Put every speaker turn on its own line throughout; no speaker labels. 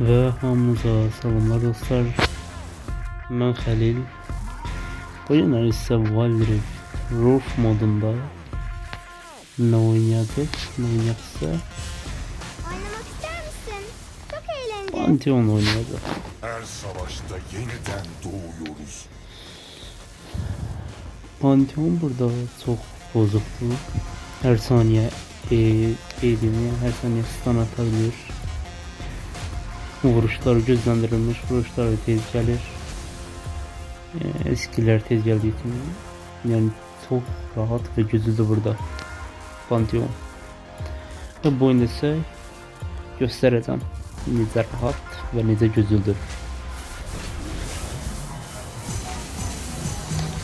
Ve hamımıza selamlar dostlar. Ben Halil. Bugün ise Valorant Roof modunda ne oynadık? Ne oynayacaksa
Oynamak ister misin? Çok eğlenceli.
Pantheon oynadı.
Her savaşta yeniden doğuyoruz.
Pantheon burada çok bozuktu. Her saniye e, eğilimi, her saniye stun atabilir. Vuruşlar gözlendirilmiş, vuruşlar tez gelir. E, eskiler tez geldiği için yani çok rahat ve güçlü burada. Pantheon. Ve bu oyunda ise göstereceğim. Necə rahat ve necə güçlüdür.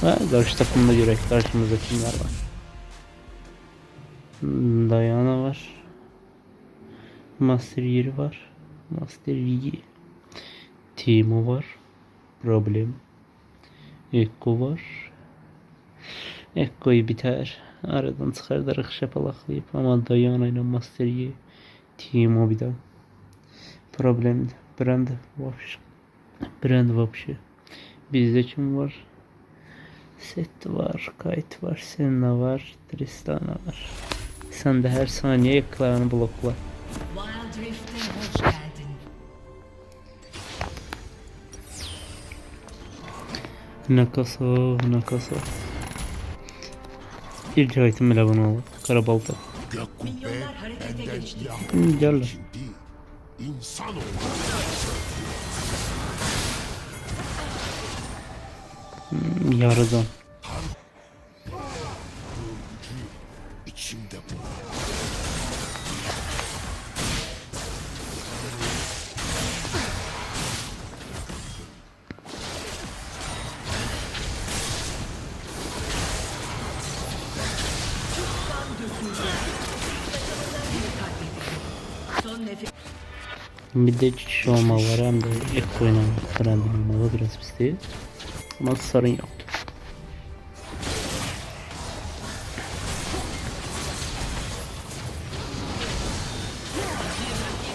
Ve karşı takımda göre karşımızda kimler var? Diana var. Master Yi var. Master Yi. Timo var. Problem. Ekko var. Ekko'yu biter. Aradan çıkardarak şapalaklayıp ama Diana ile Master Yi. Timo bir daha. Problem. Brand Vapşı. Brand Vapşı. Bizde kim var? Set var, kayıt var, Senna var, Tristana var. Sen de her saniye ekranı blokla. Nakaso. İlk item bile bana olur. Karabalta.
Gök kubbe
Milyonlar harekete
benden
geçti.
ilah
Hı, gel lan. Yarıdan. Bir de kişi olma var hem de Ekko ile Brandon olmalı biraz bizde. Ama sorun yok.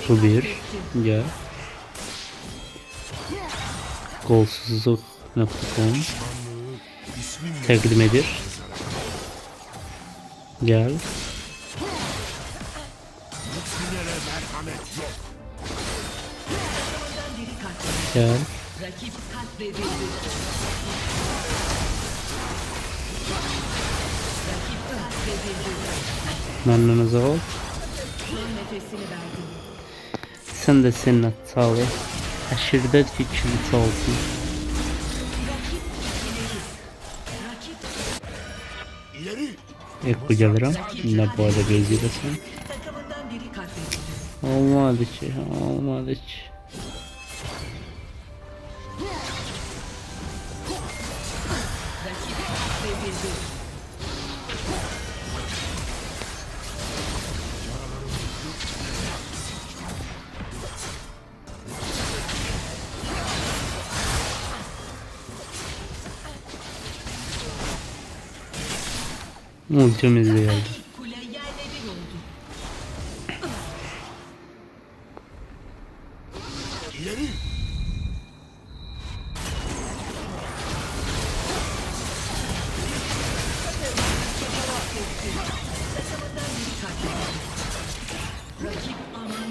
Bu bir. Ya. Golsuzluk.com Takdim edir. Gel. Gel.
Rakip katledildi. Rakip katledildi.
Memnunuz ol. Sen de seninle sağ ol. Aşırıda sağ olsun. Ekko gelirim. Ne bu arada
biri katledildi.
Olmadı ki. Olmadı ki. Ultimiz geldi.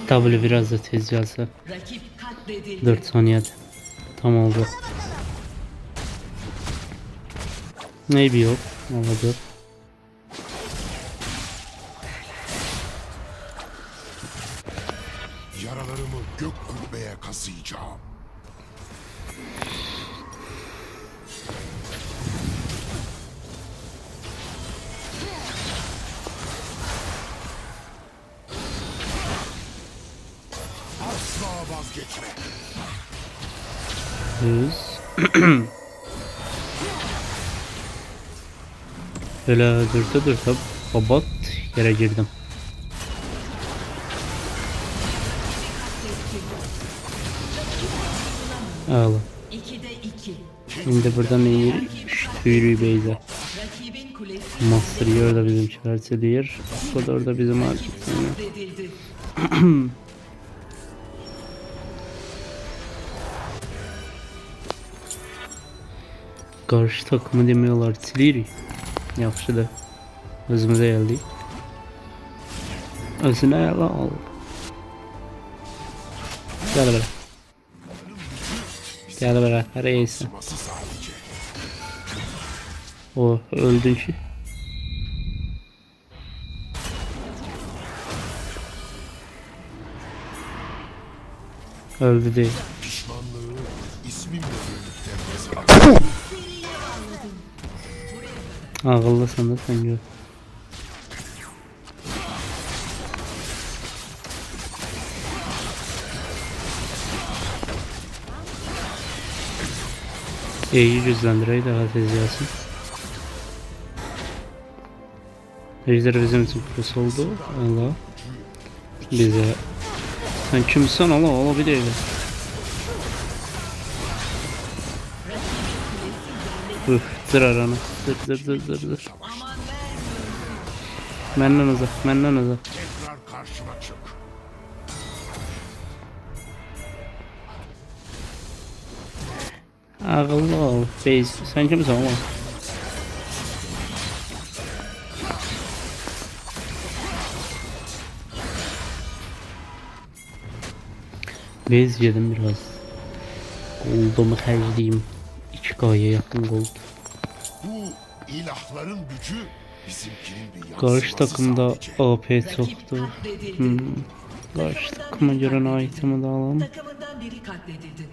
W biraz da tez gelse.
Rakip katledildi.
4 saniyede. Tam oldu. Maybe yok. Olmadı. Yüz. Böyle dürte dürte babat yere girdim. Ağla.
2'de 2.
Şimdi buradan iyi.
Rakibin kulesi
Master Yi da bizim çerçeliyor. Bu da orada bizim artık. Karşı takımı demiyorlar. Silirik. Yaxşı da. Özümüze geldik. Özüne yalan al. Böyle. Gel böyle. Reisin.
Sıması sadece.
O öldün ki. Öldü değil. Ağıllısın da sen gör. İyi güçlendireydi daha tez gelsin. Ejder bizim için kurs oldu. Allah. Bize. Sen kimsin Allah Allah bir de dır arana. Dır dır dır dır dır. Menden uzak, menden uzak.
Tekrar karşıma çık.
Ağıllı ol. Beyz, sen kimsin oğlum? Bez yedim biraz. Goldumu harcayayım. 2K'ya yakın gold.
İlahların gücü bizimkinin bir yansıması
Karşı takımda
sadece.
AP
katledildi.
Hmm. Karşı takıma göre item'i de alalım.
Takımından biri katledildi.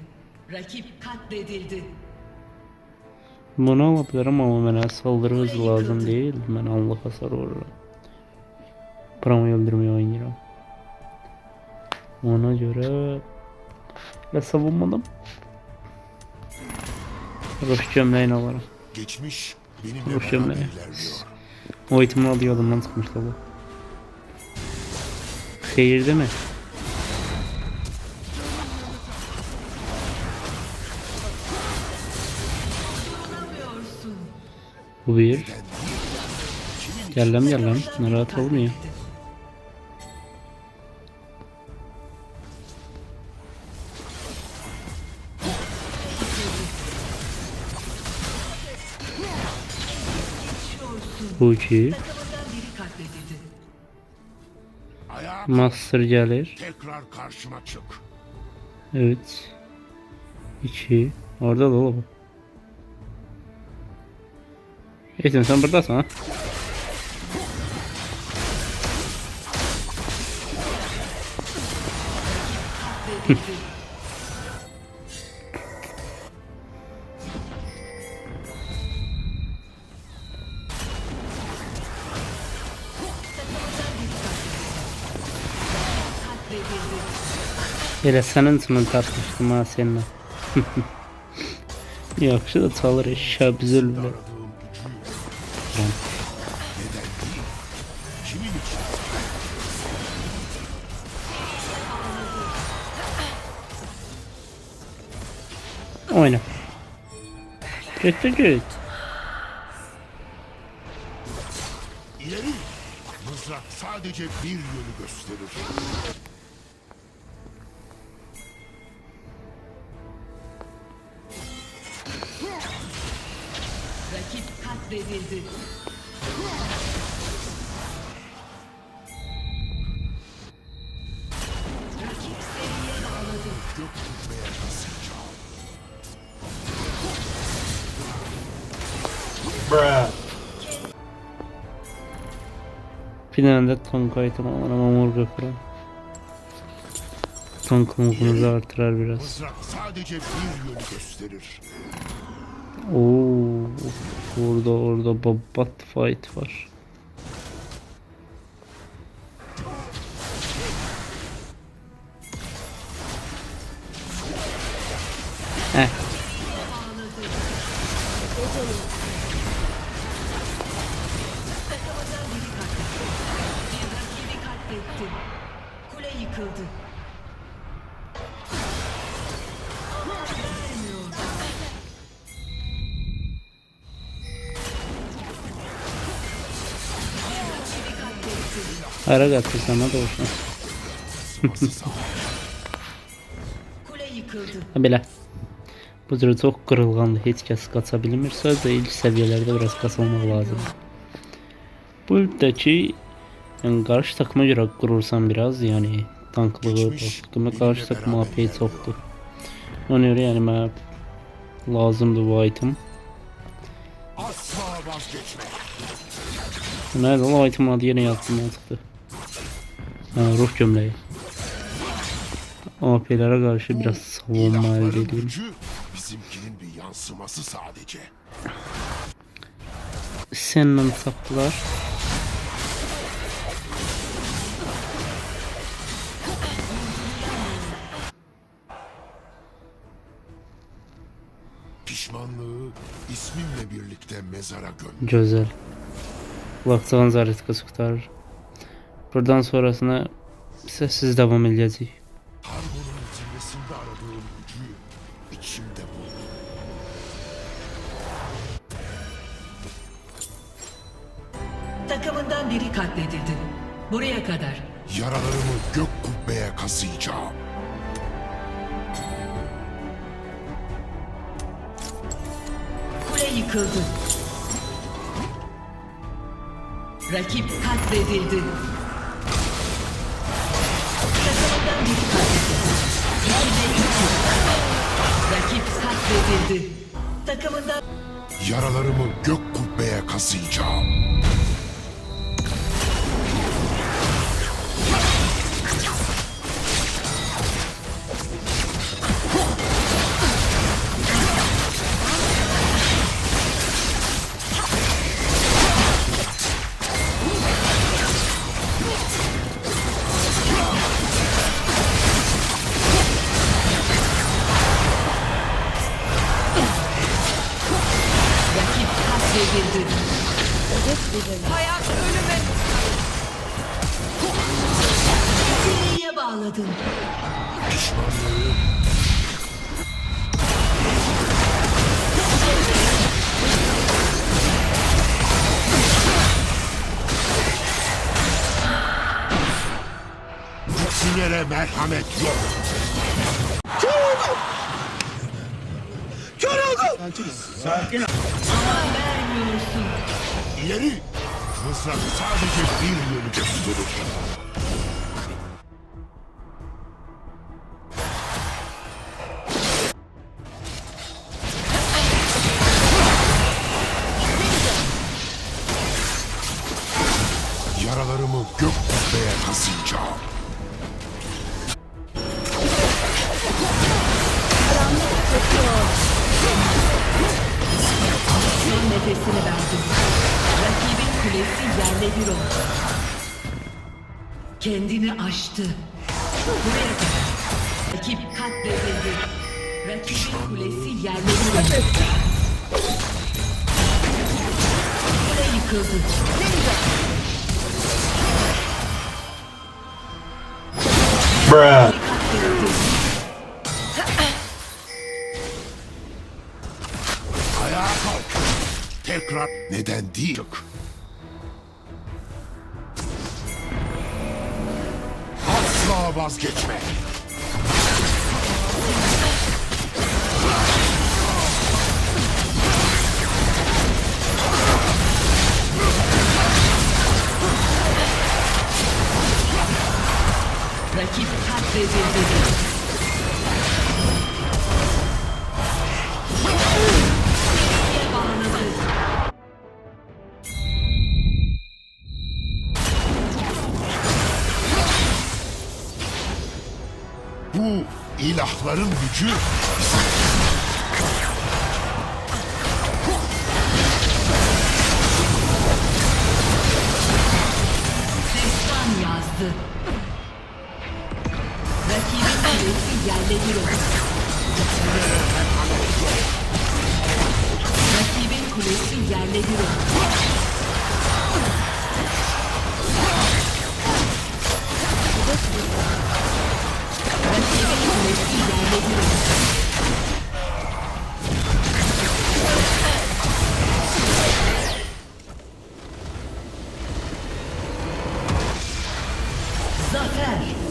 Rakip katledildi.
Bunu alabilirim ama bana saldırı hızı lazım değil. Ben Allah hasar vururum. Paramı öldürmeye oynayacağım. Ona göre ve savunmadım. Rush gömleğini alırım.
Geçmiş benimle
Rush
beraber ilerliyor.
O itemini alıyordum lan çıkmıştı bu. Şehir değil mi? Bu bir. Gel lan gel lan. Rahat olmuyor.
Katledildi.
Ayağa
Master gelir.
tekrar karşıma çık.
Evet. İki. Orada da oğlum. Ethan sen buradasın ha. Hele senin için tartıştım ha seninle. Yaxşı da çalır eşya güzel bile.
İçin?
Oyna. Kötü güç.
İleri. Mızrak sadece bir yönü gösterir. Kasacağım.
Finalde tank item alalım ama morga kuran. Tank mukunuzu artırar biraz.
Sadece bir yönü gösterir.
Oo, orada orada babat fight var. Heh.
Kule yıkıldı.
Ara kaçtı sana da olsun. Bile. Bu cür çok kırılgandı. Hiç kes kaça bilmirsə də ilk seviyelerde biraz kasılmaq lazım. Bu ildəki yani karşı takıma göre kurursan biraz yani tanklığı takımı karşı
benimle
takım AP'yi çoktu. Ona göre yani mənə lazımdı bu item.
Asla
o item adı yine yaptım mantıklı. Ha, ruh gömleği. AP'lere karşı biraz savunma elde edeyim.
bizimkinin bir yansıması sadece.
Seninle saptılar.
Pişmanlığı isminle birlikte mezara göm.
Güzel. Vaktigan zaretkası kurtarır. Buradan sonrasına sessiz devam edeceğiz.
Harmonun zirvesinde aradığım gücü içimde buldum.
Takımından biri katledildi. Buraya kadar.
Yaralarımı gök kubbeye kasayacağım.
Kule yıkıldı. Rakip katledildi.
Yaralarımı gök kubbeye kasayacağım.
Rakip katledildi. Hayat ölüme. Seriye bağladın.
Pişmanlığı Sinere merhamet yok.
Vermiyorsun.
İleri! Mızrak sadece bir yönü gösterir.
Nefesini verdin. Rakibin kulesi yerle bir oldu. Kendini aştı. Buraya kadar. Rakip katledildi. Rakibin kulesi yerle bir oldu. Kule yıkıldı.
Bruh.
Tekrar neden değil? Asla vazgeçme.
Rakip katledildi.
İlahların gücü
Destan yazdı. Rakibin kulesi yerle bir oldu. Rakibin kulesi yerle bir oldu. Zafer.